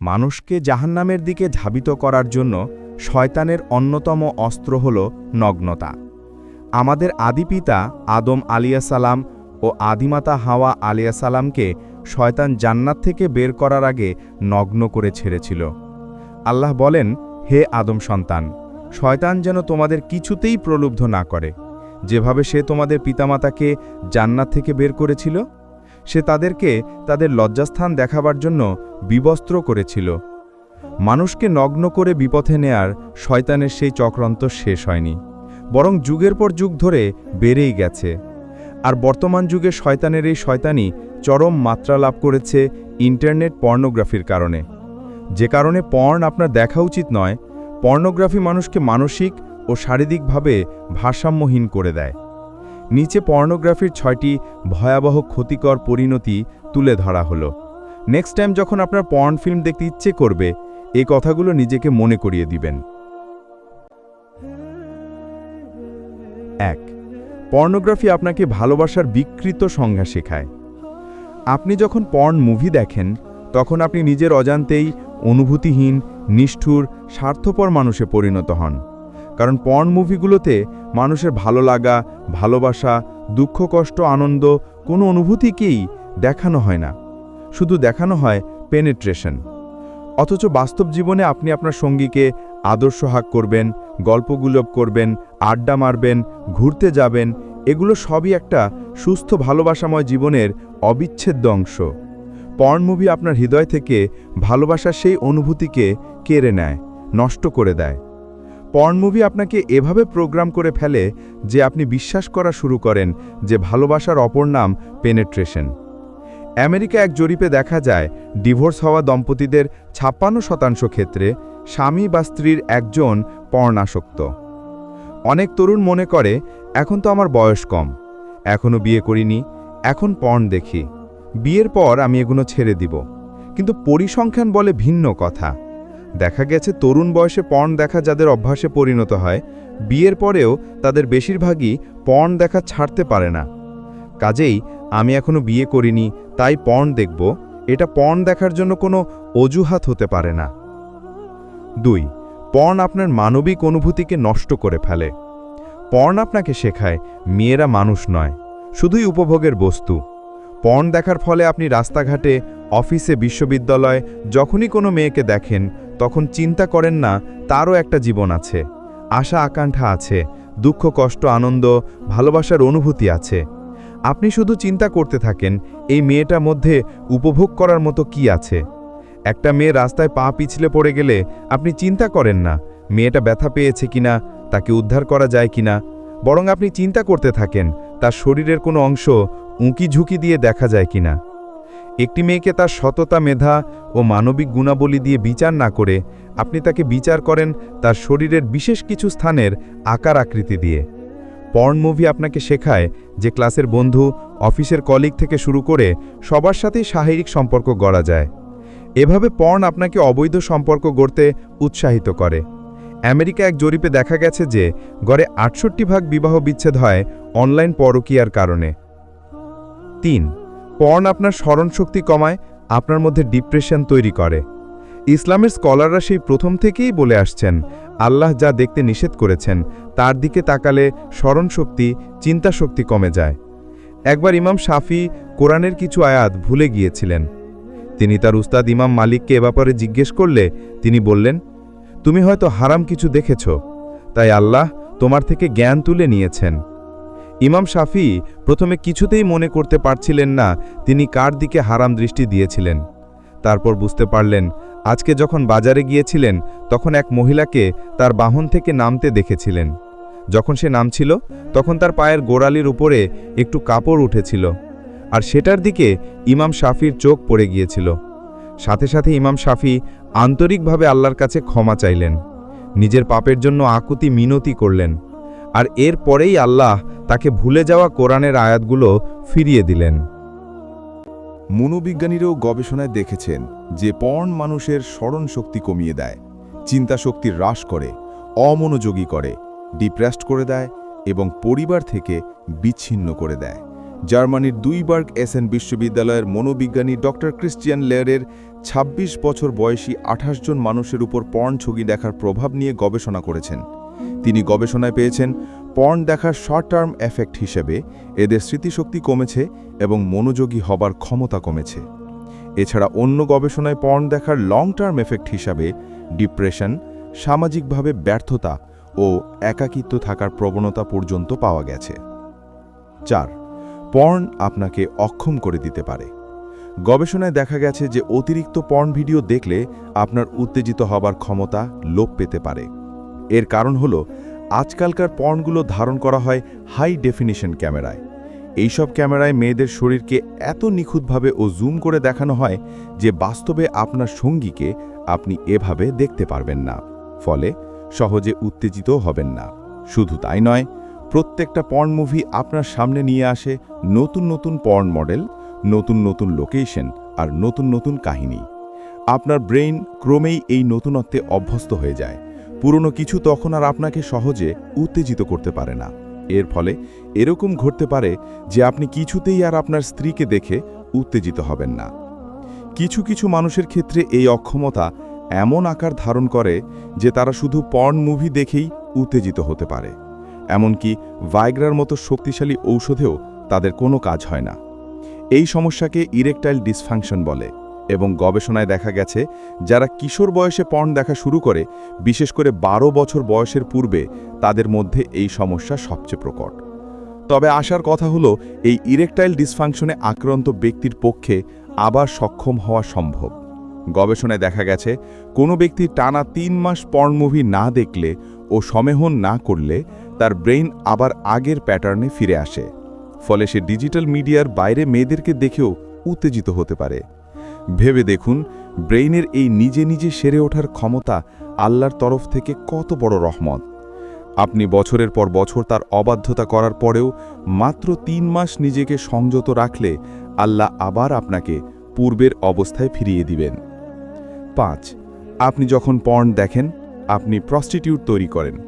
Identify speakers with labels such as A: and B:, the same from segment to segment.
A: মানুষকে জাহান্নামের দিকে ধাবিত করার জন্য শয়তানের অন্যতম অস্ত্র হল নগ্নতা। আমাদের আদিপিতা আদম আলিয়া সালাম ও আদিমাতা হাওয়া আলিয়া সালামকে শয়তান জান্নাত থেকে বের করার আগে নগ্ন করে ছেড়েছিল। আল্লাহ বলেন, হে আদম সন্তান, শয়তান যেন তোমাদের কিছুতেই প্রলুব্ধ না করে। যেভাবে সে তোমাদের পিতামাতাকে জান্নাত থেকে বের করেছিল সে তাদেরকে তাদের লজ্জাস্থান দেখাবার জন্য বিবস্ত্র করেছিল। মানুষকে নগ্ন করে বিপথে নেয়ার শয়তানের সেই চক্রান্ত শেষ হয়নি, বরং যুগের পর যুগ ধরে বেড়েই গেছে। আর বর্তমান যুগে শয়তানের এই শয়তানি চরম মাত্রা লাভ করেছে ইন্টারনেট পর্নোগ্রাফির কারণে। যে কারণে পর্ন আপনার দেখা উচিত নয়, পর্নোগ্রাফি মানুষকে মানসিক ও শারীরিকভাবে ভারসাম্যহীন করে দেয়। নিচে পর্নোগ্রাফির ছয়টি ভয়াবহ ক্ষতিকর পরিণতি তুলে ধরা হলো। নেক্সট টাইম যখন আপনার পর্ন ফিল্ম দেখতে ইচ্ছে করবে, এই কথাগুলো নিজেকে মনে করিয়ে দিবেন। এক, পর্নোগ্রাফি আপনাকে ভালোবাসার বিকৃত সংজ্ঞা শেখায়। আপনি যখন পর্ন মুভি দেখেন, তখন আপনি নিজের অজান্তেই অনুভূতিহীন, নিষ্ঠুর, স্বার্থপর মানুষে পরিণত হন। কারণ পর্ন মুভিগুলোতে মানুষের ভালো লাগা, ভালোবাসা, দুঃখ, কষ্ট, আনন্দ কোনো অনুভূতিকেই দেখানো হয় না। শুধু দেখানো হয় পেনেট্রেশন অথচ বাস্তব জীবনে আপনি আপনার সঙ্গীকে আদর্শ হাক করবেন গল্পগুলব করবেন, আড্ডা মারবেন, ঘুরতে যাবেন, এগুলো সবই একটা সুস্থ, ভালোবাসাময় জীবনের অবিচ্ছেদ্য অংশ। পর্ন মুভি আপনার হৃদয় থেকে ভালোবাসার সেই অনুভূতিকে কেড়ে নেয়, নষ্ট করে দেয়। পর্ন মুভি আপনাকে এভাবে প্রোগ্রাম করে ফেলে যে আপনি বিশ্বাস করা শুরু করেন যে ভালোবাসার অপর নাম পেনেট্রেশন আমেরিকা এক জরিপে দেখা যায় ডিভোর্স হওয়া দম্পতিদের ছাপ্পান্ন শতাংশ ক্ষেত্রে স্বামী বা স্ত্রীর একজন পর্ণাসক্ত। অনেক তরুণ মনে করে, এখন তো আমার বয়স কম এখনও বিয়ে করিনি, এখন পর্ন দেখি, বিয়ের পর আমি এগুলো ছেড়ে দিব। কিন্তু পরিসংখ্যান বলে ভিন্ন কথা। দেখা গেছে তরুণ বয়সে পর্ন দেখা যাদের অভ্যাসে পরিণত হয়, বিয়ের পরেও তাদের বেশিরভাগই পর্ন দেখা ছাড়তে পারে না। কাজেই আমি এখনও বিয়ে করিনি, তাই পর্ন দেখব, এটা পর্ন দেখার জন্য কোনো অজুহাত হতে পারে না। দুই, পর্ন আপনার মানবিক অনুভূতিকে নষ্ট করে ফেলে। পর্ন আপনাকে শেখায়, মেয়েরা মানুষ নয়, শুধুই উপভোগের বস্তু। পর্ন দেখার ফলে আপনি রাস্তাঘাটে, অফিসে, বিশ্ববিদ্যালয় যখনই কোনো মেয়েকে দেখেন, তখন চিন্তা করেন না, তারও একটা জীবন আছে। আশা আকাঙ্ক্ষা আছে, দুঃখ, কষ্ট, আনন্দ, ভালোবাসার অনুভূতি আছে। আপনি শুধু চিন্তা করতে থাকেন, এই মেয়েটার মধ্যে উপভোগ করার মতো কি আছে? একটা মেয়ে রাস্তায় পা পিছলে পড়ে গেলে আপনি চিন্তা করেন না, মেয়েটা ব্যথা পেয়েছে কিনা, তাকে উদ্ধার করা যায় কিনা। বরং আপনি চিন্তা করতে থাকেন, তার শরীরের কোনো অংশ উঁকি ঝুঁকি দিয়ে দেখা যায় কিনা। একটি মেয়েকে তার সততা, মেধা ও মানবিক গুণাবলী দিয়ে বিচার না করে আপনি তাকে বিচার করেন তার শরীরের বিশেষ কিছু স্থানের আকার আকৃতি দিয়ে। পর্ন মুভি আপনাকে শেখায় যে ক্লাসের বন্ধু, অফিসের কলিগ থেকে শুরু করে সবার সাথেই শারীরিক সম্পর্ক গড়া যায়। এভাবে পর্ন আপনাকে অবৈধ সম্পর্ক গড়তে উৎসাহিত করে। আমেরিকা এক জরিপে দেখা গেছে যে গড়ে আটষট্টি ভাগ বিবাহ বিচ্ছেদ হয় অনলাইন পরকীয়ার কারণে। তিন, পর্ন আপনার স্মরণশক্তি কমায়, আপনার মধ্যে ডিপ্রেশন তৈরি করে। ইসলামের স্কলাররা সেই প্রথম থেকেই বলে আসছেন, আল্লাহ যা দেখতে নিষেধ করেছেন, তার দিকে তাকালে স্মরণশক্তি, চিন্তাশক্তি কমে যায়। একবার ইমাম শাফি কোরআনের কিছু আয়াত ভুলে গিয়েছিলেন। তিনি তার উস্তাদ ইমাম মালিককে এ ব্যাপারে জিজ্ঞেস করলে তিনি বললেন, তুমি হয়তো হারাম কিছু দেখেছ, তাই আল্লাহ তোমার থেকে জ্ঞান তুলে নিয়েছেন। ইমাম শাফি প্রথমে কিছুতেই মনে করতে পারছিলেন না তিনি কার দিকে হারাম দৃষ্টি দিয়েছিলেন। তারপর বুঝতে পারলেন, আজকে যখন বাজারে গিয়েছিলেন, তখন এক মহিলাকে তার বাহন থেকে নামতে দেখেছিলেন। যখন সে নামছিল, তখন তার পায়ের গোড়ালির উপরে একটু কাপড় উঠেছিল আর সেটার দিকে ইমাম শাফির চোখ পড়ে গিয়েছিল। সাথে সাথে ইমাম শাফি আন্তরিকভাবে আল্লাহর কাছে ক্ষমা চাইলেন। নিজের পাপের জন্য আকুতি মিনতি করলেন। আর এর পরেই আল্লাহ তাকে ভুলে যাওয়া কোরআনের আয়াতগুলো ফিরিয়ে দিলেন।
B: মনোবিজ্ঞানীরাও গবেষণায় দেখেছেন যে পর্ণ মানুষের স্মরণ শক্তি কমিয়ে দেয় চিন্তা শক্তি হ্রাস করে, অমনোযোগী করে, ডিপ্রেসড করে দেয় এবং পরিবার থেকে বিচ্ছিন্ন করে দেয়। জার্মানির দুইবার্গ এসএন বিশ্ববিদ্যালয়ের মনোবিজ্ঞানী ডক্টর ক্রিশ্চিয়ান লেয়ারের ২৬ বছর বয়সী আঠাশ জন মানুষের উপর পর্ণ ছবি দেখার প্রভাব নিয়ে গবেষণা করেছেন। তিনি গবেষণায় পেয়েছেন পর্ন দেখার শর্ট টার্ম এফেক্ট হিসেবে এদের স্মৃতিশক্তি কমেছে এবং মনোযোগী হবার ক্ষমতা কমেছে। এছাড়া অন্য গবেষণায় পর্ন দেখার লং টার্ম এফেক্ট হিসাবে ডিপ্রেশন, সামাজিকভাবে ব্যর্থতা ও একাকিত্ব থাকার প্রবণতা পর্যন্ত পাওয়া গেছে। চার, পর্ন আপনাকে অক্ষম করে দিতে পারে। গবেষণায় দেখা গেছে যে অতিরিক্ত পর্ন ভিডিও দেখলে আপনার উত্তেজিত হবার ক্ষমতা লোপ পেতে পারে। এর কারণ হল, আজকালকার পর্নগুলো ধারণ করা হয় হাই ডেফিনিশন ক্যামেরায়। এইসব ক্যামেরায় মেয়েদের শরীরকে এত নিখুঁতভাবে ও জুম করে দেখানো হয় যে বাস্তবে আপনার সঙ্গীকে আপনি এভাবে দেখতে পারবেন না। ফলে সহজে উত্তেজিত হবেন না। শুধু তাই নয়, প্রত্যেকটা পর্ন মুভি আপনার সামনে নিয়ে আসে নতুন নতুন পর্ন মডেল, নতুন নতুন লোকেশন আর নতুন নতুন কাহিনী। আপনার ব্রেইন ক্রমেই এই নতুনত্বে অভ্যস্ত হয়ে যায়। পুরনো কিছু তখন আর আপনাকে সহজে উত্তেজিত করতে পারে না। এর ফলে এরকম ঘটতে পারে যে আপনি কিছুতেই আর আপনার স্ত্রীকে দেখে উত্তেজিত হবেন না। কিছু কিছু মানুষের ক্ষেত্রে এই অক্ষমতা এমন আকার ধারণ করে যে তারা শুধু পর্ন মুভি দেখেই উত্তেজিত হতে পারে। এমনকি ভাইগ্রার মতো শক্তিশালী ঔষধেও তাদের কোনো কাজ হয় না। এই সমস্যাকে ইরেকটাইল ডিসফাংশন বলে। এবং গবেষণায় দেখা গেছে, যারা কিশোর বয়সে পর্ন দেখা শুরু করে, বিশেষ করে বারো বছর বয়সের পূর্বে, তাদের মধ্যে এই সমস্যা সবচেয়ে প্রকট। তবে আসার কথা হলো, এই ইরেকটাইল ডিসফাংশনে আক্রান্ত ব্যক্তির পক্ষে আবার সক্ষম হওয়া সম্ভব। গবেষণায় দেখা গেছে, কোনো ব্যক্তি টানা তিন মাস পর্ন মুভি না দেখলে ও সমেহন না করলে, তার ব্রেইন আবার আগের প্যাটার্নে ফিরে আসে। ফলে সে ডিজিটাল মিডিয়ার বাইরে মেয়েদেরকে দেখেও উত্তেজিত হতে পারে। ভেবে দেখুন, ব্রেইনের এই নিজে নিজে সেরে ওঠার ক্ষমতা আল্লাহর তরফ থেকে কত বড় রহমত। আপনি বছরের পর বছর তার অবাধ্যতা করার পরেও মাত্র তিন মাস নিজেকে সংযত রাখলে আল্লাহ আবার আপনাকে পূর্বের অবস্থায় ফিরিয়ে দিবেন। পাঁচ, আপনি যখন পর্ন দেখেন, আপনি প্রস্টিটিউট তৈরি করেন।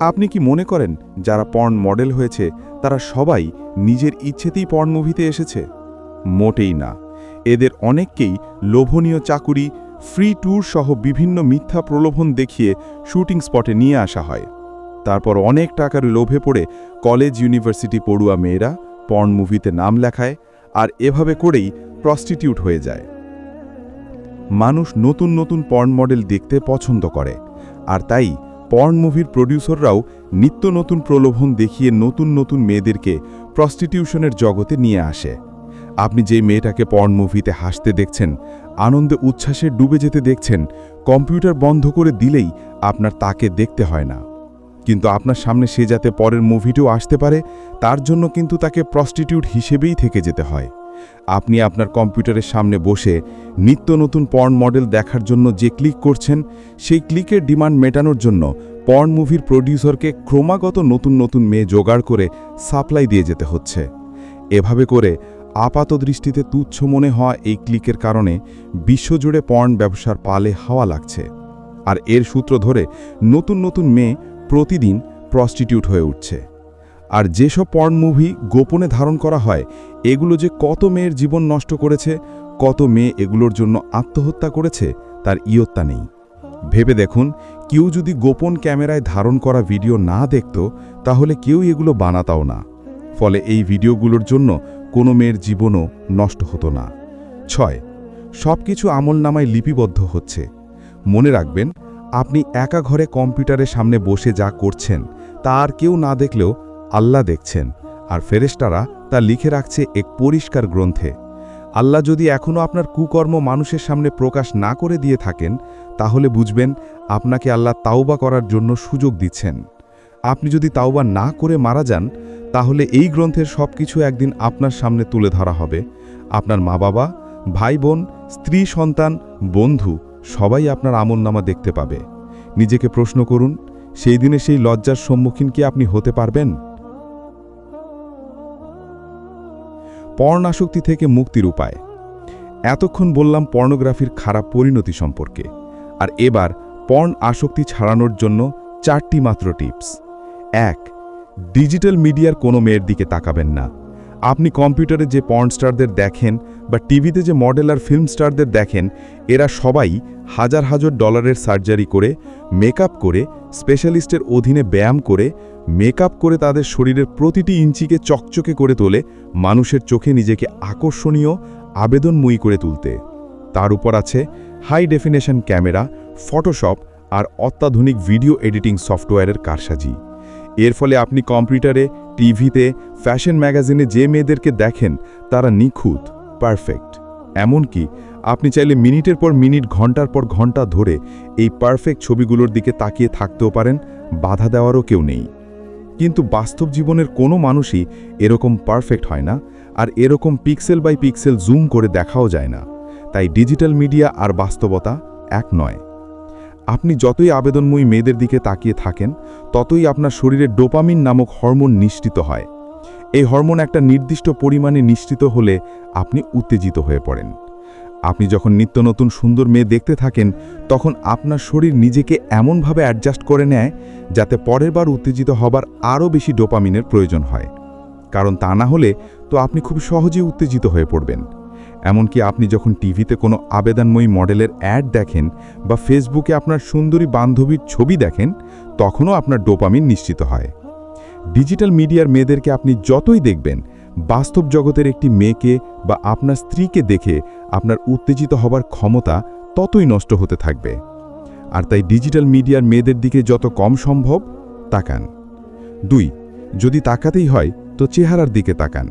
B: আপনি কি মনে করেন, যারা পর্ন মডেল হয়েছে, তারা সবাই নিজের ইচ্ছেতেই পর্ন মুভিতে এসেছে? মোটেই না। এদের অনেককেই লোভনীয় চাকুরি, ফ্রি ট্যুর সহ বিভিন্ন মিথ্যা প্রলোভন দেখিয়ে শুটিং স্পটে নিয়ে আসা হয়। তারপর অনেক টাকার লোভে পড়ে কলেজ, ইউনিভার্সিটি পড়ুয়া মেয়েরা পর্ন মুভিতে নাম লেখায় আর এভাবে করেই প্রস্টিটিউট হয়ে যায়। মানুষ নতুন নতুন পর্ন মডেল দেখতে পছন্দ করে আর তাই পর্ন মুভির প্রডিউসাররাও নিত্য নতুন প্রলোভন দেখিয়ে নতুন নতুন মেয়েদেরকে প্রস্টিটিউশনের জগতে নিয়ে আসে। আপনি যে মেয়েটাকে পর্ন মুভিতে হাসতে দেখছেন, আনন্দে উচ্ছ্বাসে ডুবে যেতে দেখছেন, কম্পিউটার বন্ধ করে দিলেই আপনার তাকে দেখতে হয় না। কিন্তু আপনার সামনে সে যাতে পরের মুভিটিও আসতে পারে, তার জন্য কিন্তু তাকে প্রস্টিটিউট হিসেবেই থেকে যেতে হয়। আপনি আপনার কম্পিউটারের সামনে বসে নিত্য নতুন পর্ন মডেল দেখার জন্য যে ক্লিক করছেন, সেই ক্লিকের ডিমান্ড মেটানোর জন্য পর্ন মুভির প্রডিউসারকে ক্রমাগত নতুন নতুন মেয়ে জোগাড় করে সাপ্লাই দিয়ে যেতে হচ্ছে। এভাবে করে আপাত দৃষ্টিতে তুচ্ছ মনে হওয়া এই ক্লিকের কারণে বিশ্বজুড়ে পর্ন ব্যবসার পালে হাওয়া লাগছে। আর এর সূত্র ধরে নতুন নতুন মেয়ে প্রতিদিন প্রস্টিটিউট হয়ে উঠছে। আর যেসব পর্ন মুভি গোপনে ধারণ করা হয়, এগুলো যে কত মেয়ের জীবন নষ্ট করেছে, কত মেয়ে এগুলোর জন্য আত্মহত্যা করেছে, তার ইয়ত্তা নেই। ভেবে দেখুন, কেউ যদি গোপন ক্যামেরায় ধারণ করা ভিডিও না দেখত, তাহলে কেউ এগুলো বানাতাও না। ফলে এই ভিডিওগুলোর জন্য কোনো মেয়ের জীবনও নষ্ট হতো না। ছয় সব কিছু আমল নামায় লিপিবদ্ধ হচ্ছে। মনে রাখবেন, আপনি একা ঘরে কম্পিউটারের সামনে বসে যা করছেন, তা আর কেউ না দেখলেও আল্লাহ দেখছেন, আর ফেরেশতারা তা লিখে রাখছে এক পরিষ্কার গ্রন্থে। আল্লাহ যদি এখনও আপনার কুকর্ম মানুষের সামনে প্রকাশ না করে দিয়ে থাকেন, তাহলে বুঝবেন, আপনাকে আল্লাহ তাওবা করার জন্য সুযোগ দিচ্ছেন। আপনি যদি তাওবা না করে মারা যান, তাহলে এই গ্রন্থের সব কিছু একদিন আপনার সামনে তুলে ধরা হবে। আপনার মা বাবা ভাই বোন স্ত্রী, সন্তান, বন্ধু, সবাই আপনার আমলনামা দেখতে পাবে। নিজেকে প্রশ্ন করুন, সেই দিনে সেই লজ্জার সম্মুখীন কি আপনি হতে পারবেন? পর্ণ আসক্তি থেকে মুক্তির উপায়। এতক্ষণ বললাম পর্নোগ্রাফির খারাপ পরিণতি সম্পর্কে। আর এবার পর্ন আসক্তি ছাড়ানোর জন্য চারটি মাত্র টিপস। এক ডিজিটাল মিডিয়ার কোনো মেয়ের দিকে তাকাবেন না।
A: আপনি কম্পিউটারে যে পর্ন স্টারদের দেখেন বা টিভিতে যে মডেল আর ফিল্ম স্টারদের দেখেন, এরা সবাই হাজার হাজার ডলারের সার্জারি করে মেকআপ করে স্পেশালিস্টের অধীনে ব্যায়াম করে মেকআপ করে তাদের শরীরের প্রতিটি ইঞ্চিকে চকচকে করে তোলে মানুষের চোখে নিজেকে আকর্ষণীয়, আবেদনময়ী করে তুলতে। তার উপর আছে হাই ডেফিনেশন ক্যামেরা ফটোশপ আর অত্যাধুনিক ভিডিও এডিটিং সফটওয়্যারের কারসাজি। এর ফলে আপনি কম্পিউটারে, টিভিতে, ফ্যাশন ম্যাগাজিনে যে মেয়েদেরকে দেখেন, তারা নিখুঁত, পারফেক্ট। এমনকি আপনি চাইলে মিনিটের পর মিনিট, ঘণ্টার পর ঘণ্টা ধরে এই পারফেক্ট ছবিগুলোর দিকে তাকিয়ে থাকতেও পারেন, বাধা দেওয়ারও কেউ নেই। কিন্তু বাস্তব জীবনের কোনো মানুষই এরকম পারফেক্ট হয় না, আর এরকম পিক্সেল বাই পিক্সেল জুম করে দেখাও যায় না। তাই ডিজিটাল মিডিয়া আর বাস্তবতা এক নয়। আপনি যতই আবেদনময়ী মেয়েদের দিকে তাকিয়ে থাকেন, ততই আপনার শরীরে ডোপামিন নামক হরমোন নিশ্চিত হয়। এই হরমোন একটা নির্দিষ্ট পরিমাণে নিশ্চিত হলে আপনি উত্তেজিত হয়ে পড়েন। আপনি যখন নিত্য নতুন সুন্দর মেয়ে দেখতে থাকেন, তখন আপনার শরীর নিজেকে এমনভাবে অ্যাডজাস্ট করে নেয় যাতে পরের বার উত্তেজিত হবার আরও বেশি ডোপামিনের প্রয়োজন হয়। কারণ তা না হলে তো আপনি খুব সহজেই উত্তেজিত হয়ে পড়বেন। এমনকি আপনি যখন টিভিতে কোনো আবেদনময়ী মডেলের অ্যাড দেখেন বা ফেসবুকে আপনার সুন্দরী বান্ধবীর ছবি দেখেন, তখনও আপনার ডোপামিন নিশ্চিত হয়। ডিজিটাল মিডিয়ার মেয়েদেরকে আপনি যতই দেখবেন, বাস্তব জগতের একটি মেয়েকে বা আপনার স্ত্রীকে দেখে আপনার উত্তেজিত হবার ক্ষমতা ততই নষ্ট হতে থাকবে। আর তাই ডিজিটাল মিডিয়ার মেয়েদের দিকে যত কম সম্ভব তাকান। দুই, যদি তাকাতেই হয়, তো চেহারার দিকে তাকান।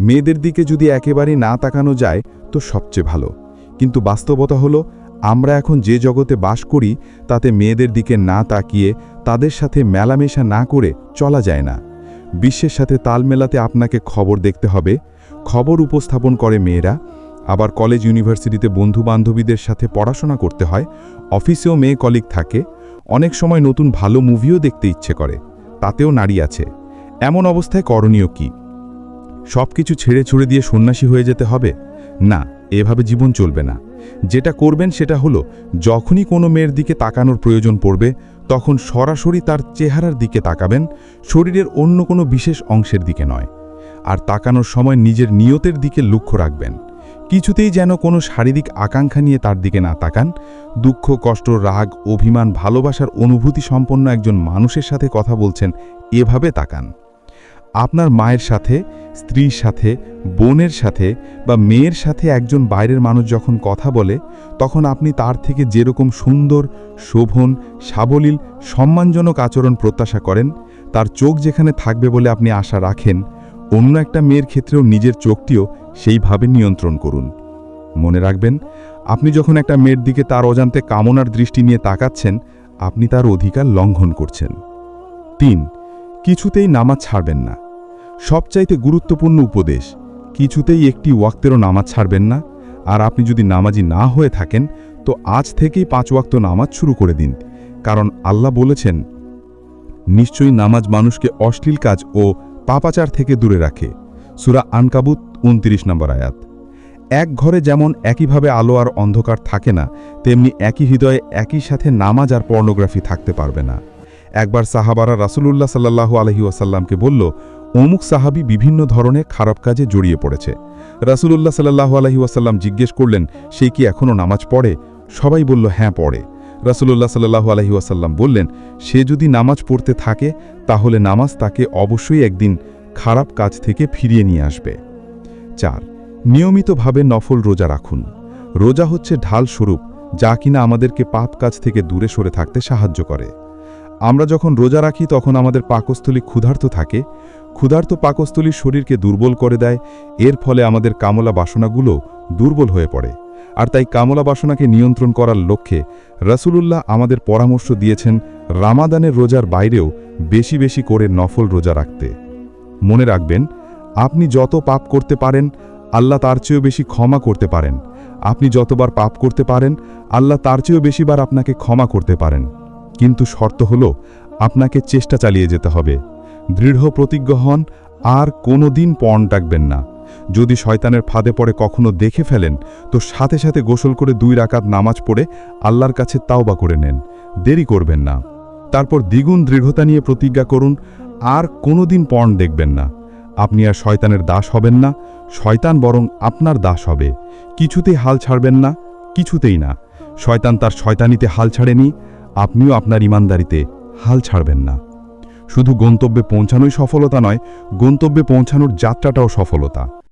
A: মেয়েদের দিকে যদি একেবারে না তাকানো যায়, তো সবচেয়ে ভালো। কিন্তু বাস্তবতা হলো, আমরা এখন যে জগতে বাস করি, তাতে মেয়েদের দিকে না তাকিয়ে, তাদের সাথে মেলামেশা না করে চলা যায় না। বিশ্বের সাথে তাল মেলাতে আপনাকে খবর দেখতে হবে। খবর উপস্থাপন করে মেয়েরা। আবার কলেজ, ইউনিভার্সিটিতে বন্ধু বান্ধবীদের সাথে পড়াশোনা করতে হয়। অফিসেও মেয়ে কলিগ থাকে। অনেক সময় নতুন ভালো মুভিও দেখতে ইচ্ছে করে। তাতেও নারী আছে। এমন অবস্থায় করণীয় কী? সব কিছু ছেড়ে ছুড়ে দিয়ে সন্ন্যাসী হয়ে যেতে হবে? না, এভাবে জীবন চলবে না। যেটা করবেন সেটা হলো, যখনই কোনো মেয়ের দিকে তাকানোর প্রয়োজন পড়বে, তখন সরাসরি তার চেহারার দিকে তাকাবেন, শরীরের অন্য কোনো বিশেষ অংশের দিকে নয়। আর তাকানোর সময় নিজের নিয়তের দিকে লক্ষ্য রাখবেন। কিছুতেই যেন কোনো শারীরিক আকাঙ্ক্ষা নিয়ে তার দিকে না তাকান। দুঃখ, কষ্ট, রাগ, অভিমান, ভালোবাসার অনুভূতি সম্পন্ন একজন মানুষের সাথে কথা বলছেন, এভাবে তাকান। আপনার মায়ের সাথে, স্ত্রীর সাথে, বোনের সাথে বা মেয়ের সাথে একজন বাইরের মানুষ যখন কথা বলে, তখন আপনি তার থেকে যেরকম সুন্দর, শোভন, সাবলীল, সম্মানজনক আচরণ প্রত্যাশা করেন, তার চোখ যেখানে থাকবে বলে আপনি আশা রাখেন, অন্য একটা মেয়ের ক্ষেত্রেও নিজের চোখটিও সেইভাবে নিয়ন্ত্রণ করুন। মনে রাখবেন, আপনি যখন একটা মেয়ের দিকে তার অজান্তে কামনার দৃষ্টি নিয়ে তাকাচ্ছেন, আপনি তার অধিকার লঙ্ঘন করছেন। তিন কিছুতেই নামাজ ছাড়বেন না। সবচাইতে গুরুত্বপূর্ণ উপদেশ, কিছুতেই একটি ওয়াক্তেরও নামাজ ছাড়বেন না। আর আপনি যদি নামাজি না হয়ে থাকেন, তো আজ থেকেই পাঁচ ওয়াক্ত নামাজ শুরু করে দিন। কারণ আল্লাহ বলেছেন, নিশ্চয়ই নামাজ মানুষকে অশ্লীল কাজ ও পাপাচার থেকে দূরে রাখে। সুরা আনকাবুত উনত্রিশ নম্বর আয়াত। এক ঘরে যেমন একইভাবে আলো আর অন্ধকার থাকে না, তেমনি একই হৃদয়ে একই সাথে নামাজ আর পর্নোগ্রাফি থাকতে পারবে না। একবার সাহাবারা রাসুলুল্লাহ সাল্লাহু আলহি ওয়াসাল্লামকে বলল, অমুক সাহাবি বিভিন্ন ধরনের খারাপ কাজে জড়িয়ে পড়েছে। রাসুলুল্লাহ সাল্লাহু আলহি ওয়াসাল্লাম জিজ্ঞেস করলেন, সে কি এখনও নামাজ পড়ে? সবাই বলল হ্যাঁ পড়ে। রাসুলুল্লাহ সাল্লাহু আলহি ওয়াসাল্লাম বললেন, সে যদি নামাজ পড়তে থাকে, তাহলে নামাজ তাকে অবশ্যই একদিন খারাপ কাজ থেকে ফিরিয়ে নিয়ে আসবে। চার, নিয়মিতভাবে নফল রোজা রাখুন। রোজা হচ্ছে ঢাল স্বরূপ, যা কিনা আমাদেরকে পাপ কাজ থেকে দূরে সরে থাকতে সাহায্য করে। আমরা যখন রোজা রাখি, তখন আমাদের পাকস্থলী ক্ষুধার্ত থাকে। ক্ষুধার্ত পাকস্থলী শরীরকে দুর্বল করে দেয়। এর ফলে আমাদের কামলা বাসনাগুলো দুর্বল হয়ে পড়ে। আর তাই কামলা বাসনাকে নিয়ন্ত্রণ করার লক্ষ্যে রাসূলুল্লাহ আমাদের পরামর্শ দিয়েছেন রামাদানের রোজার বাইরেও বেশি বেশি করে নফল রোজা রাখতে। মনে রাখবেন, আপনি যত পাপ করতে পারেন, আল্লাহ তার চেয়েও বেশি ক্ষমা করতে পারেন। আপনি যতবার পাপ করতে পারেন, আল্লাহ তার চেয়েও বেশিবার আপনাকে ক্ষমা করতে পারেন। কিন্তু শর্ত হল, আপনাকে চেষ্টা চালিয়ে যেতে হবে। দৃঢ় প্রতিজ্ঞ হন, আর কোনো দিন পণ ডাকবেন না। যদি শয়তানের ফাঁদে পড়ে কখনো দেখে ফেলেন, তো সাথে সাথে গোসল করে দুই রাকাত নামাজ পড়ে আল্লাহর কাছে তাওবা করে নেন। দেরি করবেন না। তারপর দ্বিগুণ দৃঢ়তা নিয়ে প্রতিজ্ঞা করুন, আর কোনো দিন পণ দেখবেন না।
C: আপনি আর শয়তানের দাস হবেন না, শয়তান বরং আপনার দাস হবে। কিছুতেই হাল ছাড়বেন না, কিছুতেই না। শয়তান তার শয়তানিতে হাল ছাড়েনি আপনিও আপনার ইমানদারিতে হাল ছাড়বেন না। শুধু গন্তব্যে পৌঁছানোই সফলতা নয়, গন্তব্যে পৌঁছানোর যাত্রাটাও সফলতা।